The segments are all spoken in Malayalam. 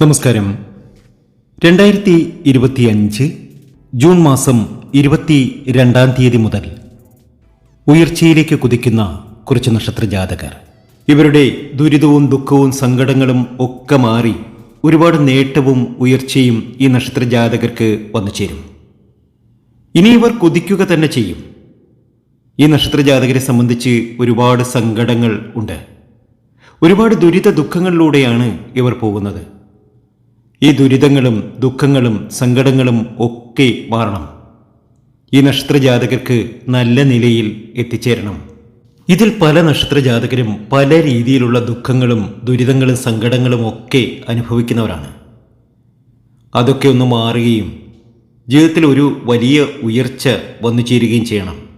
നമസ്കാരം. രണ്ടായിരത്തി ഇരുപത്തിയഞ്ച് ജൂൺ മാസം ഇരുപത്തി രണ്ടാം തീയതി മുതൽ ഉയർച്ചയിലേക്ക് കുതിക്കുന്ന കുറച്ച് നക്ഷത്ര ജാതകർ. ഇവരുടെ ദുരിതവും ദുഃഖവും സങ്കടങ്ങളും ഒക്കെ മാറി ഒരുപാട് നേട്ടവും ഉയർച്ചയും ഈ നക്ഷത്ര ജാതകർക്ക് വന്നു ചേരും. ഇനി ഇവർ കുതിക്കുക തന്നെ ചെയ്യും. ഈ നക്ഷത്ര ജാതകരെ സംബന്ധിച്ച് ഒരുപാട് സങ്കടങ്ങൾ ഉണ്ട്. ഒരുപാട് ദുരിത ദുഃഖങ്ങളിലൂടെയാണ് ഇവർ പോകുന്നത്. ഈ ദുരിതങ്ങളും ദുഃഖങ്ങളും സങ്കടങ്ങളും ഒക്കെ മാറണം. ഈ നക്ഷത്രജാതകർക്ക് നല്ല നിലയിൽ എത്തിച്ചേരണം. ഇതിൽ പല നക്ഷത്രജാതകരും പല രീതിയിലുള്ള ദുഃഖങ്ങളും ദുരിതങ്ങളും സങ്കടങ്ങളും ഒക്കെ അനുഭവിക്കുന്നവരാണ്. അതൊക്കെ ഒന്ന് മാറുകയും ജീവിതത്തിൽ ഒരു വലിയ ഉയർച്ച വന്നു ചേരുകയും ചെയ്യണം.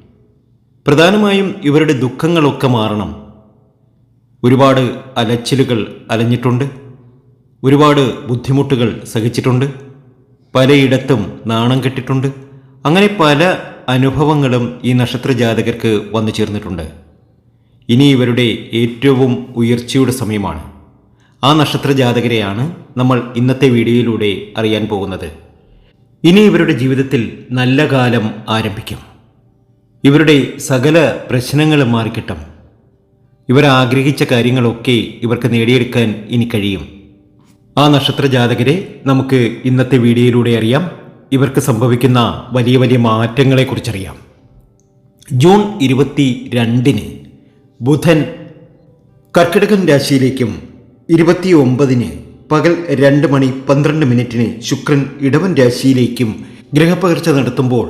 പ്രധാനമായും ഇവരുടെ ദുഃഖങ്ങളൊക്കെ മാറണം. ഒരുപാട് അലച്ചിലുകൾ അലഞ്ഞിട്ടുണ്ട്. ഒരുപാട് ബുദ്ധിമുട്ടുകൾ സഹിച്ചിട്ടുണ്ട്. പലയിടത്തും നാണം കെട്ടിട്ടുണ്ട്. അങ്ങനെ പല അനുഭവങ്ങളും ഈ നക്ഷത്ര ജാതകർക്ക് വന്നു ചേർന്നിട്ടുണ്ട്. ഇനി ഇവരുടെ ഏറ്റവും ഉയർച്ചയുടെ സമയമാണ്. ആ നക്ഷത്ര ജാതകരെയാണ് നമ്മൾ ഇന്നത്തെ വീഡിയോയിലൂടെ അറിയാൻ പോകുന്നത്. ഇനി ഇവരുടെ ജീവിതത്തിൽ നല്ല കാലം ആരംഭിക്കും. ഇവരുടെ സകല പ്രശ്നങ്ങളും മാറിക്കിട്ടും. ഇവരാഗ്രഹിച്ച കാര്യങ്ങളൊക്കെ ഇവർക്ക് നേടിയെടുക്കാൻ ഇനി കഴിയും. ആ നക്ഷത്ര ജാതകരെ നമുക്ക് ഇന്നത്തെ വീഡിയോയിലൂടെ അറിയാം. ഇവർക്ക് സംഭവിക്കുന്ന വലിയ വലിയ മാറ്റങ്ങളെക്കുറിച്ചറിയാം. ജൂൺ ഇരുപത്തി രണ്ടിന് ബുധൻ കർക്കിടകൻ രാശിയിലേക്കും ഇരുപത്തി ഒമ്പതിന് പകൽ രണ്ട് മണി പന്ത്രണ്ട് മിനിറ്റിന് ശുക്രൻ ഇടവൻ രാശിയിലേക്കും ഗ്രഹപകർച്ച നടത്തുമ്പോൾ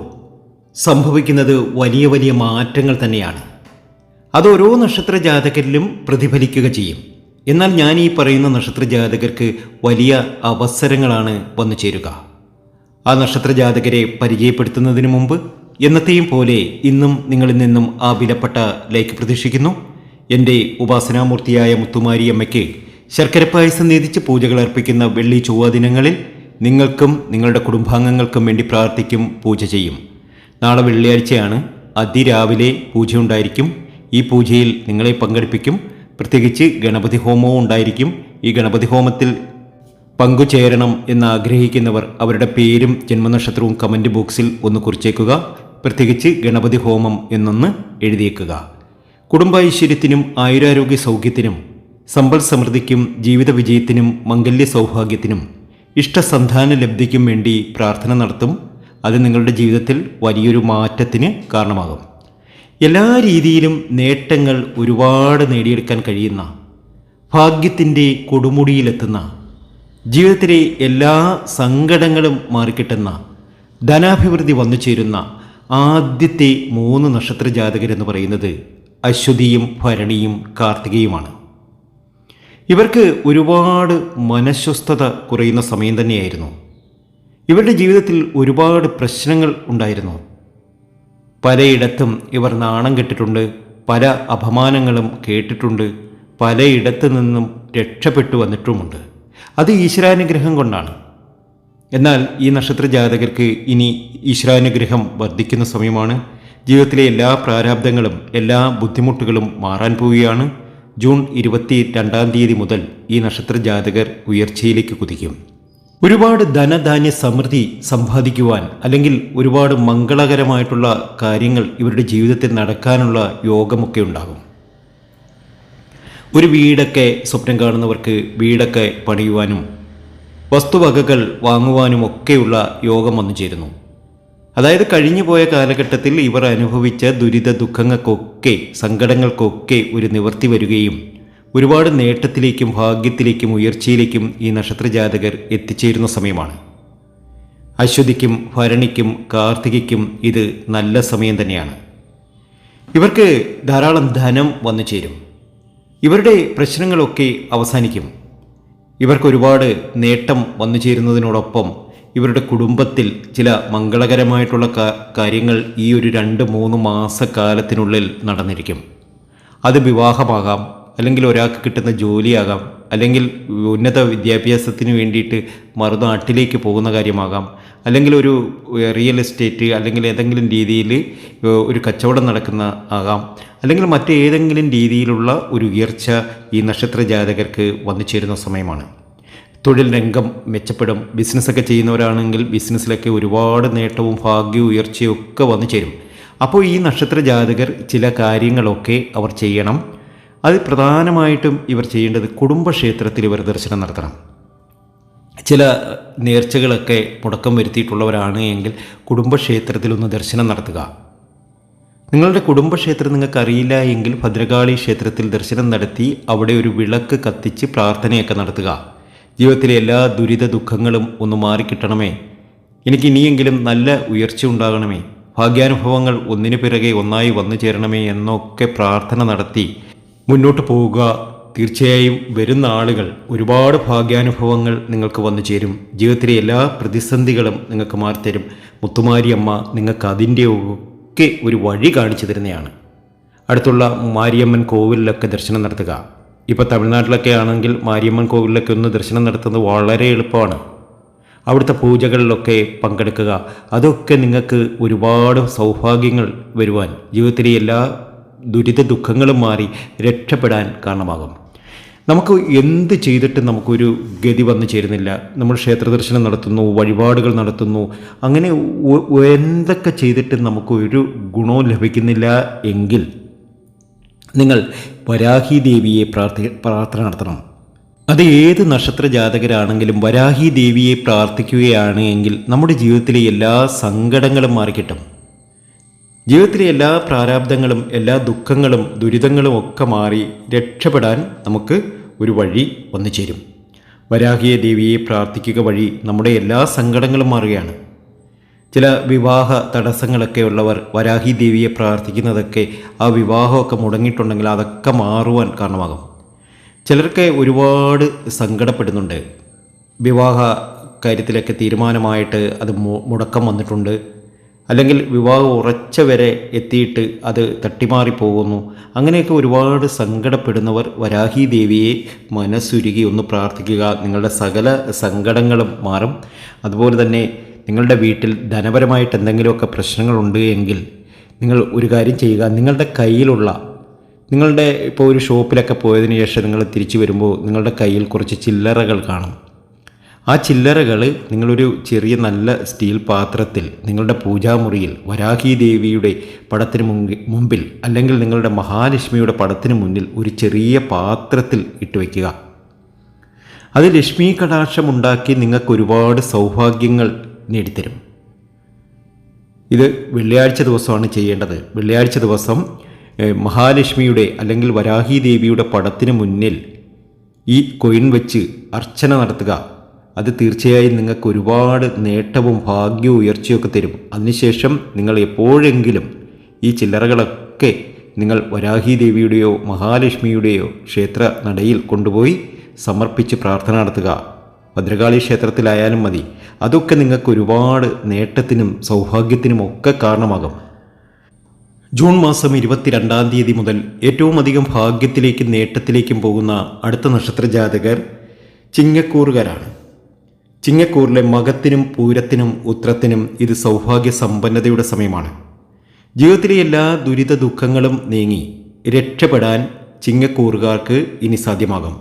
സംഭവിക്കുന്നത് വലിയ വലിയ മാറ്റങ്ങൾ തന്നെയാണ്. അത് ഓരോ നക്ഷത്ര ജാതകരിലും പ്രതിഫലിക്കുക ചെയ്യും. എന്നാൽ ഞാൻ ഈ പറയുന്ന നക്ഷത്ര ജാതകർക്ക് വലിയ അവസരങ്ങളാണ് വന്നു ചേരുക. ആ നക്ഷത്ര ജാതകരെ പരിചയപ്പെടുത്തുന്നതിന് മുമ്പ് എന്നത്തെയും പോലെ ഇന്നും നിങ്ങളിൽ നിന്നും ആ വിലപ്പെട്ട ലൈക്ക് പ്രതീക്ഷിക്കുന്നു. എന്റെ ഉപാസനാമൂർത്തിയായ മുത്തുമാരിയമ്മയ്ക്ക് ശർക്കര പായസം നീതിച്ച് പൂജകൾ അർപ്പിക്കുന്ന വെള്ളി ചൊവ്വ ദിനങ്ങളിൽ നിങ്ങൾക്കും നിങ്ങളുടെ കുടുംബാംഗങ്ങൾക്കും വേണ്ടി പ്രാർത്ഥിക്കും പൂജ ചെയ്യും. നാളെ വെള്ളിയാഴ്ചയാണ് അതിരാവിലെ പൂജയുണ്ടായിരിക്കും. ഈ പൂജയിൽ നിങ്ങളെ പങ്കെടുപ്പിക്കും. പ്രത്യേകിച്ച് ഗണപതി ഹോമവും ഉണ്ടായിരിക്കും. ഈ ഗണപതി ഹോമത്തിൽ പങ്കുചേരണം എന്ന് ആഗ്രഹിക്കുന്നവർ അവരുടെ പേരും ജന്മനക്ഷത്രവും കമന്റ് ബോക്സിൽ ഒന്ന് കുറിച്ചേക്കുക. പ്രത്യേകിച്ച് ഗണപതി ഹോമം എന്നൊന്ന് എഴുതിയേക്കുക. കുടുംബ ഐശ്വര്യത്തിനും ആയുരാരോഗ്യ സൗഖ്യത്തിനും സമ്പൽ സമൃദ്ധിക്കും ജീവിത വിജയത്തിനും മംഗല്യ സൗഭാഗ്യത്തിനും ഇഷ്ടസന്താന ലബ്ധിക്കും വേണ്ടി പ്രാർത്ഥന നടത്തും. അത് നിങ്ങളുടെ ജീവിതത്തിൽ വലിയൊരു മാറ്റത്തിന് കാരണമാകും. എല്ലാ രീതിയിലും നേട്ടങ്ങൾ ഒരുപാട് നേടിയെടുക്കാൻ കഴിയുന്ന ഭാഗ്യത്തിന്റെ കൊടുമുടിയിലെത്തുന്ന ജീവിതത്തിലെ എല്ലാ സങ്കടങ്ങളും മാറിക്കിട്ടുന്ന ധനാഭിവൃദ്ധി വന്നു ചേരുന്ന ആദ്യത്തെ മൂന്ന് നക്ഷത്ര ജാതകരെന്ന് പറയുന്നത് അശ്വതിയും ഭരണിയും കാർത്തികയുമാണ്. ഇവർക്ക് ഒരുപാട് മനഃസ്വസ്ഥത കുറയുന്ന സമയം തന്നെയായിരുന്നു. ഇവരുടെ ജീവിതത്തിൽ ഒരുപാട് പ്രശ്നങ്ങൾ ഉണ്ടായിരുന്നു. പലയിടത്തും ഇവർ നാണം കെട്ടിട്ടുണ്ട് പല അപമാനങ്ങളും കേട്ടിട്ടുണ്ട് പലയിടത്തു നിന്നും രക്ഷപ്പെട്ടു വന്നിട്ടുമുണ്ട്. അത് ഈശ്വരാനുഗ്രഹം കൊണ്ടാണ്. എന്നാൽ ഈ നക്ഷത്ര ജാതകർക്ക് ഇനി ഈശ്വരാനുഗ്രഹം വർദ്ധിക്കുന്ന സമയമാണ്. ജീവിതത്തിലെ എല്ലാ പ്രാരാബ്ദങ്ങളും എല്ലാ ബുദ്ധിമുട്ടുകളും മാറാൻ പോവുകയാണ്. ജൂൺ ഇരുപത്തി രണ്ടാം തീയതി മുതൽ ഈ നക്ഷത്ര ജാതകർ ഉയർച്ചയിലേക്ക് കുതിക്കും. ഒരുപാട് ധനധാന്യ സമൃദ്ധി സമ്പാദിക്കുവാൻ അല്ലെങ്കിൽ ഒരുപാട് മംഗളകരമായിട്ടുള്ള കാര്യങ്ങൾ ഇവരുടെ ജീവിതത്തിൽ നടക്കാനുള്ള യോഗമൊക്കെ ഉണ്ടാകും. ഒരു വീടൊക്കെ സ്വപ്നം കാണുന്നവർക്ക് വീടൊക്കെ പണിയുവാനും വസ്തുവകകൾ വാങ്ങുവാനും ഒക്കെയുള്ള യോഗം വന്നു ചേരുന്നു. അതായത് കഴിഞ്ഞു പോയ കാലഘട്ടത്തിൽ ഇവർ അനുഭവിച്ച ദുരിത ദുഃഖങ്ങൾക്കൊക്കെ സങ്കടങ്ങൾക്കൊക്കെ ഒരു നിവർത്തി വരികയും ഒരുപാട് നേട്ടത്തിലേക്കും ഭാഗ്യത്തിലേക്കും ഉയർച്ചയിലേക്കും ഈ നക്ഷത്രജാതകർ എത്തിച്ചേരുന്ന സമയമാണ്. അശ്വതിക്കും ഭരണിക്കും കാർത്തികയ്ക്കും ഇത് നല്ല സമയം തന്നെയാണ്. ഇവർക്ക് ധാരാളം ധനം വന്നു ചേരും. ഇവരുടെ പ്രശ്നങ്ങളൊക്കെ അവസാനിക്കും. ഇവർക്ക് ഒരുപാട് നേട്ടം വന്നു ചേരുന്നതിനോടൊപ്പം ഇവരുടെ കുടുംബത്തിൽ ചില മംഗളകരമായിട്ടുള്ള കാര്യങ്ങൾ ഈ ഒരു രണ്ട് മൂന്ന് മാസക്കാലത്തിനുള്ളിൽ നടന്നിരിക്കും. അത് വിവാഹമാകാം അല്ലെങ്കിൽ ഒരാൾക്ക് കിട്ടുന്ന ജോലിയാകാം അല്ലെങ്കിൽ ഉന്നത വിദ്യാഭ്യാസത്തിന് വേണ്ടിയിട്ട് മറുനാട്ടിലേക്ക് പോകുന്ന കാര്യമാകാം അല്ലെങ്കിൽ ഒരു റിയൽ എസ്റ്റേറ്റ് അല്ലെങ്കിൽ ഏതെങ്കിലും രീതിയിൽ ഒരു കച്ചവടം നടക്കുന്ന ആകാം അല്ലെങ്കിൽ മറ്റേതെങ്കിലും രീതിയിലുള്ള ഒരു ഉയർച്ച ഈ നക്ഷത്ര ജാതകർക്ക് വന്നു ചേരുന്ന സമയമാണ്. തൊഴിൽ രംഗം മെച്ചപ്പെടും ബിസിനസ്സൊക്കെ ചെയ്യുന്നവരാണെങ്കിൽ ബിസിനസ്സിലൊക്കെ ഒരുപാട് നേട്ടവും ഭാഗ്യവും ഉയർച്ചയും ഒക്കെ വന്നു ചേരും. അപ്പോൾ ഈ നക്ഷത്ര ജാതകർ ചില കാര്യങ്ങളൊക്കെ അവർ ചെയ്യണം. അത് പ്രധാനമായിട്ടും ഇവർ ചെയ്യേണ്ടത് കുടുംബക്ഷേത്രത്തിൽ ഇവർ ദർശനം നടത്തണം. ചില നേർച്ചകളൊക്കെ മുടക്കം വരുത്തിയിട്ടുള്ളവരാണ് എങ്കിൽ കുടുംബക്ഷേത്രത്തിലൊന്ന് ദർശനം നടത്തുക. നിങ്ങളുടെ കുടുംബക്ഷേത്രം നിങ്ങൾക്ക് അറിയില്ല എങ്കിൽ ഭദ്രകാളി ക്ഷേത്രത്തിൽ ദർശനം നടത്തി അവിടെ ഒരു വിളക്ക് കത്തിച്ച് പ്രാർത്ഥനയൊക്കെ നടത്തുക. ജീവിതത്തിലെ എല്ലാ ദുരിത ദുഃഖങ്ങളും ഒന്ന് മാറിക്കിട്ടണമേ. എനിക്ക് ഇനിയെങ്കിലും നല്ല ഉയർച്ച ഉണ്ടാകണമേ. ഭാഗ്യാനുഭവങ്ങൾ ഒന്നിനു പിറകെ ഒന്നായി വന്നു ചേരണമേ എന്നൊക്കെ പ്രാർത്ഥന നടത്തി മുന്നോട്ട് പോവുക. തീർച്ചയായും വരുന്ന ആളുകൾ ഒരുപാട് ഭാഗ്യാനുഭവങ്ങൾ നിങ്ങൾക്ക് വന്നു ചേരും. ജീവിതത്തിലെ എല്ലാ പ്രതിസന്ധികളും നിങ്ങൾക്ക് മാറിത്തരും മുത്തുമാരി അമ്മ നിങ്ങൾക്ക് അതിന്റെ ഒക്കെ ഒരു വഴി കാണിച്ചു തരുന്നതാണ് അടുത്തുള്ള മാരിയമ്മൻ കോവിലിലൊക്കെ ദർശനം നടത്തുക. ഇപ്പോൾ തമിഴ്നാട്ടിലൊക്കെ ആണെങ്കിൽ മാരിയമ്മൻ കോവിലിലൊക്കെ ഒന്ന് ദർശനം നടത്തുന്നത് വളരെ എളുപ്പമാണ്. അവിടുത്തെ പൂജകളിലൊക്കെ പങ്കെടുക്കുക. അതൊക്കെ നിങ്ങൾക്ക് ഒരുപാട് സൗഭാഗ്യങ്ങൾ വരുവാൻ ജീവിതത്തിലെ എല്ലാ ദുരിത ദുഃഖങ്ങളും മാറി രക്ഷപ്പെടാൻ കാരണമാകും. നമുക്ക് എന്ത് ചെയ്തിട്ടും നമുക്കൊരു ഗതി വന്നു ചേരുന്നില്ല. നമ്മൾ ക്ഷേത്ര ദർശനം നടത്തുന്നു വഴിപാടുകൾ നടത്തുന്നു. അങ്ങനെ എന്തൊക്കെ ചെയ്തിട്ടും നമുക്കൊരു ഗുണവും ലഭിക്കുന്നില്ല എങ്കിൽ നിങ്ങൾ വരാഹി ദേവിയെ പ്രാർത്ഥി പ്രാർത്ഥന നടത്തണം. അത് ഏത് നക്ഷത്ര ജാതകരാണെങ്കിലും വരാഹി ദേവിയെ പ്രാർത്ഥിക്കുകയാണ് എങ്കിൽ നമ്മുടെ ജീവിതത്തിലെ എല്ലാ സങ്കടങ്ങളും മാറിക്കിട്ടും. ജീവിതത്തിലെ എല്ലാ പ്രാരാബ്ദങ്ങളും എല്ലാ ദുഃഖങ്ങളും ദുരിതങ്ങളും ഒക്കെ മാറി രക്ഷപ്പെടാൻ നമുക്ക് ഒരു വഴി വന്നു ചേരും. വരാഹിയ ദേവിയെ പ്രാർത്ഥിക്കുക വഴി നമ്മുടെ എല്ലാ സങ്കടങ്ങളും മാറുകയാണ്. ചില വിവാഹ തടസ്സങ്ങളൊക്കെ ഉള്ളവർ വരാഹി ദേവിയെ പ്രാർത്ഥിക്കുന്നതൊക്കെ ആ വിവാഹമൊക്കെ മുടങ്ങിയിട്ടുണ്ടെങ്കിൽ അതൊക്കെ മാറുവാൻ കാരണമാകും. ചിലർക്ക് ഒരുപാട് സങ്കടപ്പെടുന്നുണ്ട്. വിവാഹ കാര്യത്തിലൊക്കെ തീരുമാനമായിട്ട് അത് മുടക്കം വന്നിട്ടുണ്ട്. അല്ലെങ്കിൽ വിവാഹം ഉറച്ച വരെ എത്തിയിട്ട് അത് തട്ടിമാറി പോകുന്നു അങ്ങനെയൊക്കെ ഒരുപാട് സങ്കടപ്പെടുന്നവർ വരാഹി ദേവിയെ മനസ്സുരുകി ഒന്ന് പ്രാർത്ഥിക്കുക. നിങ്ങളുടെ സകല സങ്കടങ്ങളും മാറും. അതുപോലെ തന്നെ നിങ്ങളുടെ വീട്ടിൽ ധനപരമായിട്ട് എന്തെങ്കിലുമൊക്കെ പ്രശ്നങ്ങളുണ്ട് എങ്കിൽ നിങ്ങൾ ഒരു കാര്യം ചെയ്യുക. നിങ്ങളുടെ കയ്യിലുള്ള നിങ്ങളുടെ ഇപ്പോൾ ഒരു ഷോപ്പിലൊക്കെ പോയതിന് ശേഷം നിങ്ങൾ തിരിച്ചു വരുമ്പോൾ നിങ്ങളുടെ കയ്യിൽ കുറച്ച് ചില്ലറകൾ കാണും. ആ ചില്ലറകൾ നിങ്ങളൊരു ചെറിയ നല്ല സ്റ്റീൽ പാത്രത്തിൽ നിങ്ങളുടെ പൂജാമുറിയിൽ വരാഹി ദേവിയുടെ പടത്തിന് മുമ്പിൽ അല്ലെങ്കിൽ നിങ്ങളുടെ മഹാലക്ഷ്മിയുടെ പടത്തിന് മുന്നിൽ ഒരു ചെറിയ പാത്രത്തിൽ ഇട്ട് വയ്ക്കുക അത് ലക്ഷ്മി കടാക്ഷം ഉണ്ടാക്കി നിങ്ങൾക്ക് ഒരുപാട് സൗഭാഗ്യങ്ങൾ നേടിത്തരും. ഇത് വെള്ളിയാഴ്ച ദിവസമാണ് ചെയ്യേണ്ടത്. വെള്ളിയാഴ്ച ദിവസം മഹാലക്ഷ്മിയുടെ അല്ലെങ്കിൽ വരാഹി ദേവിയുടെ പടത്തിന് മുന്നിൽ ഈ കൊയിൻ വെച്ച് അർച്ചന നടത്തുക. അത് തീർച്ചയായും നിങ്ങൾക്ക് ഒരുപാട് നേട്ടവും ഭാഗ്യവും ഉയർച്ചയൊക്കെ തരും. അതിനുശേഷം നിങ്ങൾ എപ്പോഴെങ്കിലും ഈ ചില്ലറകളൊക്കെ നിങ്ങൾ വരാഹി ദേവിയുടെയോ മഹാലക്ഷ്മിയുടെയോ ക്ഷേത്ര നടയിൽ കൊണ്ടുപോയി സമർപ്പിച്ച് പ്രാർത്ഥന നടത്തുക. ഭദ്രകാളി ക്ഷേത്രത്തിലായാലും മതി. അതൊക്കെ നിങ്ങൾക്ക് ഒരുപാട് നേട്ടത്തിനും സൗഭാഗ്യത്തിനും ഒക്കെ കാരണമാകും. ജൂൺ മാസം ഇരുപത്തിരണ്ടാം തീയതി മുതൽ ഏറ്റവും അധികം ഭാഗ്യത്തിലേക്കും നേട്ടത്തിലേക്കും പോകുന്ന അടുത്ത നക്ഷത്ര ജാതകർ ചിങ്ങക്കൂറുകാരാണ്. ചിങ്ങക്കൂറിലെ മകത്തിനും പൂരത്തിനും ഉത്രത്തിനും ഇത് സൗഭാഗ്യ സമ്പന്നതയുടെ സമയമാണ്. ജീവിതത്തിലെ എല്ലാ ദുരിത ദുഃഖങ്ങളും നീങ്ങി രക്ഷപ്പെടാൻ ചിങ്ങക്കൂറുകാർക്ക് ഇനി സാധ്യമാകും.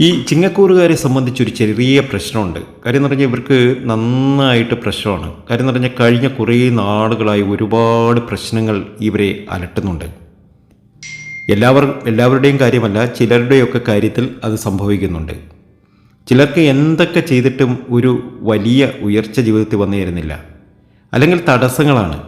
ഈ ചിങ്ങക്കൂറുകാരെ സംബന്ധിച്ചൊരു ചെറിയ പ്രശ്നമുണ്ട്. കാര്യം എന്ന് പറഞ്ഞാൽ ഇവർക്ക് നന്നായിട്ട് പ്രശ്നമാണ്. കാര്യം എന്ന് പറഞ്ഞാൽ കഴിഞ്ഞ കുറേ നാളുകളായി ഒരുപാട് പ്രശ്നങ്ങൾ ഇവരെ അലട്ടുന്നുണ്ട്. എല്ലാവർ എല്ലാവരുടെയും കാര്യമല്ല ചിലരുടെയൊക്കെ കാര്യത്തിൽ അത് സംഭവിക്കുന്നുണ്ട്. ചിലർക്ക് എന്തൊക്കെ ചെയ്തിട്ടും ഒരു വലിയ ഉയർച്ച ജീവിതത്തിൽ വന്നു ചേരുന്നില്ല. അല്ലെങ്കിൽ തടസ്സങ്ങളാണ്.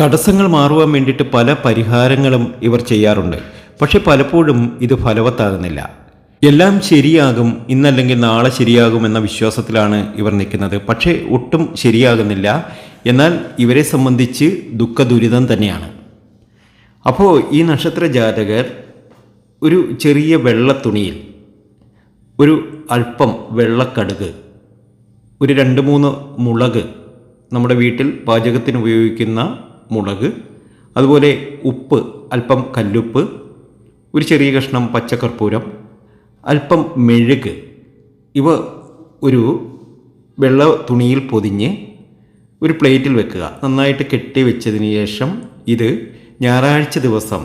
തടസ്സങ്ങൾ മാറുവാൻ വേണ്ടിയിട്ട് പല പരിഹാരങ്ങളും ഇവർ ചെയ്യാറുണ്ട്. പക്ഷെ പലപ്പോഴും ഇത് ഫലവത്താകുന്നില്ല. എല്ലാം ശരിയാകും ഇന്നല്ലെങ്കിൽ നാളെ ശരിയാകും എന്ന വിശ്വാസത്തിലാണ് ഇവർ നിൽക്കുന്നത്. പക്ഷേ ഒട്ടും ശരിയാകുന്നില്ല. എന്നാൽ ഇവരെ സംബന്ധിച്ച് ദുഃഖ ദുരിതം തന്നെയാണ്. അപ്പോൾ ഈ നക്ഷത്ര ജാതകർ ഒരു ചെറിയ വെള്ള തുണിയിൽ ഒരു അല്പം വെള്ളക്കടുക് ഒരു രണ്ട് മൂന്ന് മുളക് നമ്മുടെ വീട്ടിൽ പാചകത്തിന് ഉപയോഗിക്കുന്ന മുളക് അതുപോലെ ഉപ്പ് അല്പം കല്ലുപ്പ് ഒരു ചെറിയ കഷ്ണം പച്ചക്കർപ്പൂരം അല്പം മെഴുക് ഇവ ഒരു വെള്ള തുണിയിൽ പൊതിഞ്ഞ് ഒരു പ്ലേറ്റിൽ വെക്കുക. നന്നായിട്ട് കെട്ടി വെച്ചതിന് ശേഷം ഇത് ഞായറാഴ്ച ദിവസം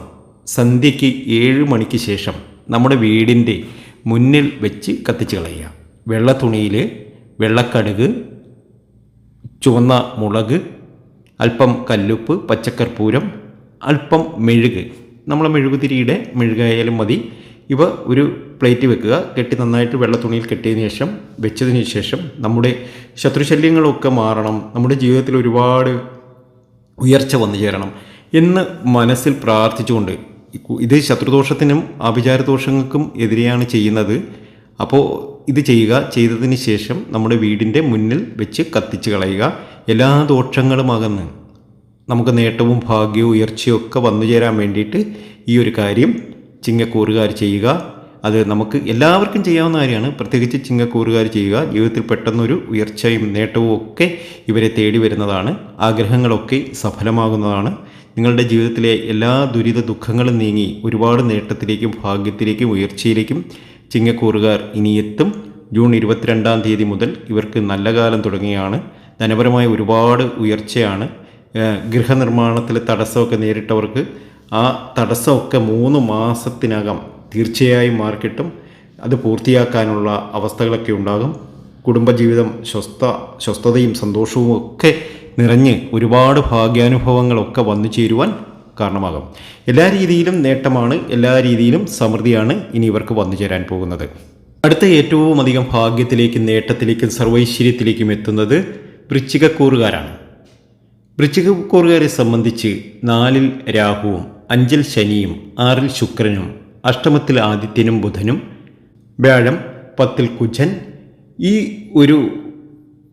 സന്ധ്യയ്ക്ക് ഏഴ് മണിക്ക് ശേഷം നമ്മുടെ വീടിന്റെ മുന്നിൽ വെച്ച് കത്തിച്ച് കളയുക. വെള്ള തുണിയിൽ വെള്ളക്കടുക് ചുവന്ന മുളക് അല്പം കല്ലുപ്പ് പച്ചക്കർപ്പൂരം അല്പം മെഴുക്. നമ്മളെ മെഴുകുതിരിയുടെ മെഴുകായാലും മതി. ഇവ ഒരു പ്ലേറ്റ് വെക്കുക. കെട്ടി നന്നായിട്ട് വെള്ള തുണിയിൽ കെട്ടിയതിന് ശേഷം വെച്ചതിന് ശേഷം നമ്മുടെ ശത്രുശല്യങ്ങളൊക്കെ മാറണം. നമ്മുടെ ജീവിതത്തിൽ ഒരുപാട് ഉയർച്ച വന്നു ചേരണം എന്ന് മനസ്സിൽ പ്രാർത്ഥിച്ചുകൊണ്ട് ഇത് ശത്രുദോഷത്തിനും ആഭിചാരദോഷങ്ങൾക്കും എതിരെയാണ് ചെയ്യുന്നത്. അപ്പോൾ ഇത് ചെയ്യുക ചെയ്തതിന് ശേഷം നമ്മുടെ വീടിന്റെ മുന്നിൽ വെച്ച് കത്തിച്ച് കളയുക. എല്ലാ ദോഷങ്ങളും അകന്ന് നമുക്ക് നേട്ടവും ഭാഗ്യവും ഉയർച്ചയും ഒക്കെ വന്നു ചേരാൻ വേണ്ടിയിട്ട് ഈ ഒരു കാര്യം ചിങ്ങക്കൂറുകാർ ചെയ്യുക. അത് നമുക്ക് എല്ലാവർക്കും ചെയ്യാവുന്ന കാര്യമാണ്. പ്രത്യേകിച്ച് ചിങ്ങക്കൂറുകാർ ചെയ്യുക. ജീവിതത്തിൽ പെട്ടെന്നൊരു ഉയർച്ചയും നേട്ടവും ഒക്കെ ഇവരെ തേടി വരുന്നതാണ്. ആഗ്രഹങ്ങളൊക്കെ സഫലമാകുന്നതാണ്. നിങ്ങളുടെ ജീവിതത്തിലെ എല്ലാ ദുരിത ദുഃഖങ്ങളും നീങ്ങി ഒരുപാട് നേട്ടത്തിലേക്കും ഭാഗ്യത്തിലേക്കും ഉയർച്ചയിലേക്കും ചിങ്ങക്കൂറുകാർ ഇനിയെത്തും ജൂൺ ഇരുപത്തിരണ്ടാം തീയതി മുതൽ ഇവർക്ക് നല്ല കാലം തുടങ്ങിയാണ്. ധനപരമായ ഒരുപാട് ഉയർച്ചയാണ്. ഗൃഹനിർമ്മാണത്തിലെ തടസ്സമൊക്കെ നേരിട്ടവർക്ക് ആ തടസ്സമൊക്കെ മൂന്ന് മാസത്തിനകം തീർച്ചയായും മാർക്കിട്ടും അത് പൂർത്തിയാക്കാനുള്ള അവസ്ഥകളൊക്കെ ഉണ്ടാകും. കുടുംബജീവിതം സ്വസ്ഥ സ്വസ്ഥതയും സന്തോഷവും ഒക്കെ നിറഞ്ഞ് ഒരുപാട് ഭാഗ്യാനുഭവങ്ങളൊക്കെ വന്നു ചേരുവാൻ കാരണമാകും. എല്ലാ രീതിയിലും നേട്ടമാണ് എല്ലാ രീതിയിലും സമൃദ്ധിയാണ് ഇനി ഇവർക്ക് വന്നു ചേരാൻ പോകുന്നത്. അടുത്ത ഏറ്റവും അധികം ഭാഗ്യത്തിലേക്കും നേട്ടത്തിലേക്കും സർവൈശ്വര്യത്തിലേക്കും എത്തുന്നത് വൃശ്ചികക്കൂറുകാരാണ്. വൃശ്ചികക്കൂറുകാരെ സംബന്ധിച്ച് നാലിൽ രാഹുവും അഞ്ചിൽ ശനിയും ആറിൽ ശുക്രനും അഷ്ടമത്തിൽ ആദിത്യനും ബുധനും വ്യാഴം പത്തിൽ കുജൻ. ഈ ഒരു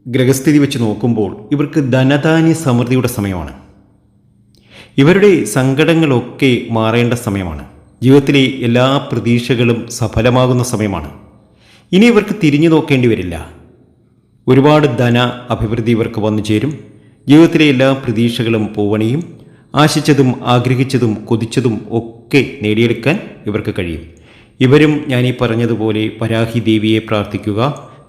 ഗ്രഹസ്ഥിതി വെച്ച് നോക്കുമ്പോൾ ഇവർക്ക് ധനധാന്യ സമൃദ്ധിയുടെ സമയമാണ്. ഇവരുടെ സങ്കടങ്ങളൊക്കെ മാറേണ്ട സമയമാണ്. ജീവിതത്തിലെ എല്ലാ പ്രതീക്ഷകളും സഫലമാകുന്ന സമയമാണ്. ഇനി ഇവർക്ക് തിരിഞ്ഞു നോക്കേണ്ടി വരില്ല. ഒരുപാട് ധന അഭിവൃദ്ധി ഇവർക്ക് വന്നു ചേരും. ജീവിതത്തിലെ എല്ലാ പ്രതീക്ഷകളും പൂവണിയും ആശിച്ചതും ആഗ്രഹിച്ചതും കൊതിച്ചതും ഒക്കെ നേടിയെടുക്കാൻ ഇവർക്ക് കഴിയും. ഇവരും ഞാൻ ഈ പറഞ്ഞതുപോലെ വരാഹി ദേവിയെ പ്രാർത്ഥിക്കുക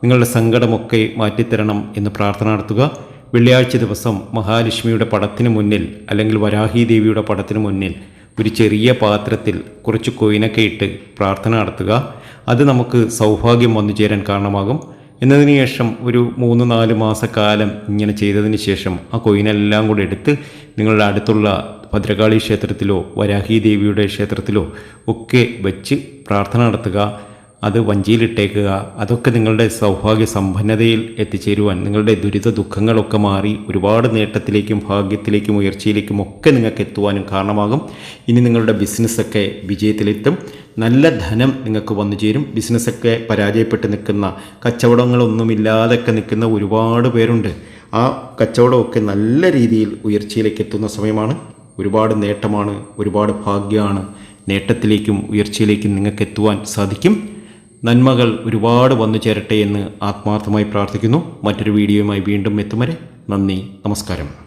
നിങ്ങളുടെ സങ്കടമൊക്കെ മാറ്റിത്തരണം എന്ന് പ്രാർത്ഥന നടത്തുക. വെള്ളിയാഴ്ച ദിവസം മഹാലക്ഷ്മിയുടെ പടത്തിന് മുന്നിൽ അല്ലെങ്കിൽ വരാഹി ദേവിയുടെ പടത്തിന് മുന്നിൽ ഒരു ചെറിയ പാത്രത്തിൽ കുറച്ച് കൊയിനൊക്കെ ഇട്ട് പ്രാർത്ഥന നടത്തുക. അത് നമുക്ക് സൗഭാഗ്യം വന്നു ചേരാൻ കാരണമാകും. എന്നതിന് ശേഷം ഒരു മൂന്ന് നാല് മാസക്കാലം ഇങ്ങനെ ചെയ്തതിന് ശേഷം ആ കൊയിനെല്ലാം കൂടി എടുത്ത് നിങ്ങളുടെ അടുത്തുള്ള ഭദ്രകാളി ക്ഷേത്രത്തിലോ വരാഹി ദേവിയുടെ ക്ഷേത്രത്തിലോ ഒക്കെ വെച്ച് പ്രാർത്ഥന നടത്തുക അത് വഞ്ചിയിലിട്ടേക്കുക അതൊക്കെ നിങ്ങളുടെ സൗഭാഗ്യ സമ്പന്നതയിൽ എത്തിച്ചേരുവാൻ നിങ്ങളുടെ ദുരിത ദുഃഖങ്ങളൊക്കെ മാറി ഒരുപാട് നേട്ടത്തിലേക്കും ഭാഗ്യത്തിലേക്കും ഉയർച്ചയിലേക്കും ഒക്കെ നിങ്ങൾക്ക് എത്തുവാനും കാരണമാകും. ഇനി നിങ്ങളുടെ ബിസിനസ്സൊക്കെ വിജയത്തിലെത്തും. നല്ല ധനം നിങ്ങൾക്ക് വന്നു ചേരും. ബിസിനസ്സൊക്കെ പരാജയപ്പെട്ട് നിൽക്കുന്ന കച്ചവടങ്ങളൊന്നുമില്ലാതൊക്കെ നിൽക്കുന്ന ഒരുപാട് പേരുണ്ട്. ആ കച്ചവടമൊക്കെ നല്ല രീതിയിൽ ഉയർച്ചയിലേക്ക് എത്തുന്ന സമയമാണ്. ഒരുപാട് നേട്ടമാണ് ഒരുപാട് ഭാഗ്യമാണ് നേട്ടത്തിലേക്കും ഉയർച്ചയിലേക്കും നിങ്ങൾക്ക് എത്തുവാൻ സാധിക്കും. നന്മകൾ ഒരുപാട് വന്നു ചേരട്ടെ എന്ന് ആത്മാർത്ഥമായി പ്രാർത്ഥിക്കുന്നു. മറ്റൊരു വീഡിയോയുമായി വീണ്ടും എത്തും വരെ നന്ദി നമസ്കാരം.